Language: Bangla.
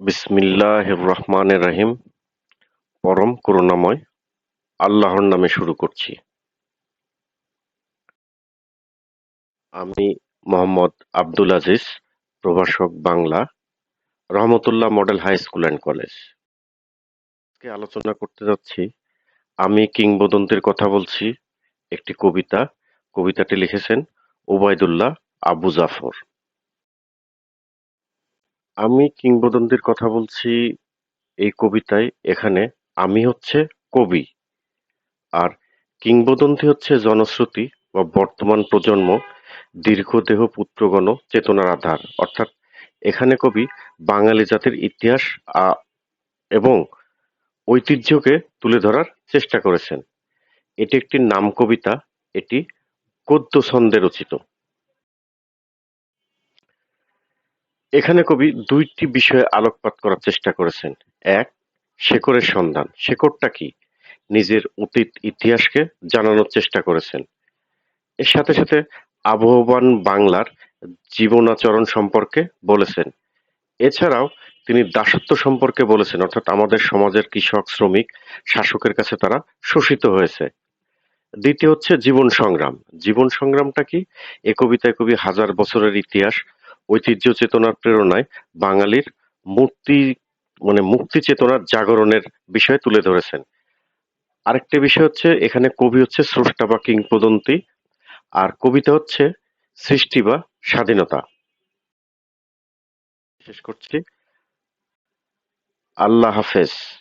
বিসমিল্লাহির রহমানির রহিম। পরম করুণাময় আল্লাহর নামে শুরু করছি। আমি মোহাম্মদ আব্দুল আজিজ, প্রভাষক Bangla, Rahmatullah model high school and college. আজকে আলোচনা করতে যাচ্ছি, আমি কিংবদন্তির কথা বলছি, একটি কবিতা। কবিতাটি লিখেছেন ওবায়দুল্লাহ আবু জাফর। আমি কিংবদন্তির কথা বলছি এই কবিতায় এখানে। আমি হচ্ছে কবি। আর কিংবদন্তি হচ্ছে জনশ্রুতি বা বর্তমান প্রজন্ম, দীর্ঘদেহ পুত্রগণ, চেতনার আধার। অর্থাৎ এখানে কবি বাঙালি জাতির ইতিহাস এবং ঐতিহ্যকে তুলে ধরার চেষ্টা করেছেন। এটি একটি নাম কবিতা এটি গদ্য ছন্দে রচিত। এখানে কবি দুইটি বিষয়ে আলোকপাত করার চেষ্টা করেছেন। এক, শেকড়ের সন্ধান। শেকড়টা কি? নিজের অতীত ইতিহাসকে জানানোর চেষ্টা করেছেন। এর সাথে সাথে আবহমান বাংলার জীবনাচরণ সম্পর্কে বলেছেন। এছাড়াও তিনি দাসত্ব সম্পর্কে বলেছেন, অর্থাৎ আমাদের সমাজের কৃষক, শ্রমিক, শাসকের কাছে তারা শোষিত হয়েছে। দ্বিতীয় হচ্ছে জীবন সংগ্রাম। জীবন সংগ্রামটা কি? এ কবিতায় কবি হাজার বছরের ইতিহাস ঐতিহ্য চেতনার প্রেরণায় বাঙালির মূর্তি মানে মুক্তি চেতনার জাগরণের বিষয় তুলে ধরেছেন। আরেকটা বিষয় হচ্ছে, এখানে কবি হচ্ছে স্রষ্টা বা কিংবদন্তি, আর কবিতা হচ্ছে সৃষ্টি বা স্বাধীনতা। শেষ করছি। আল্লাহ হাফেজ।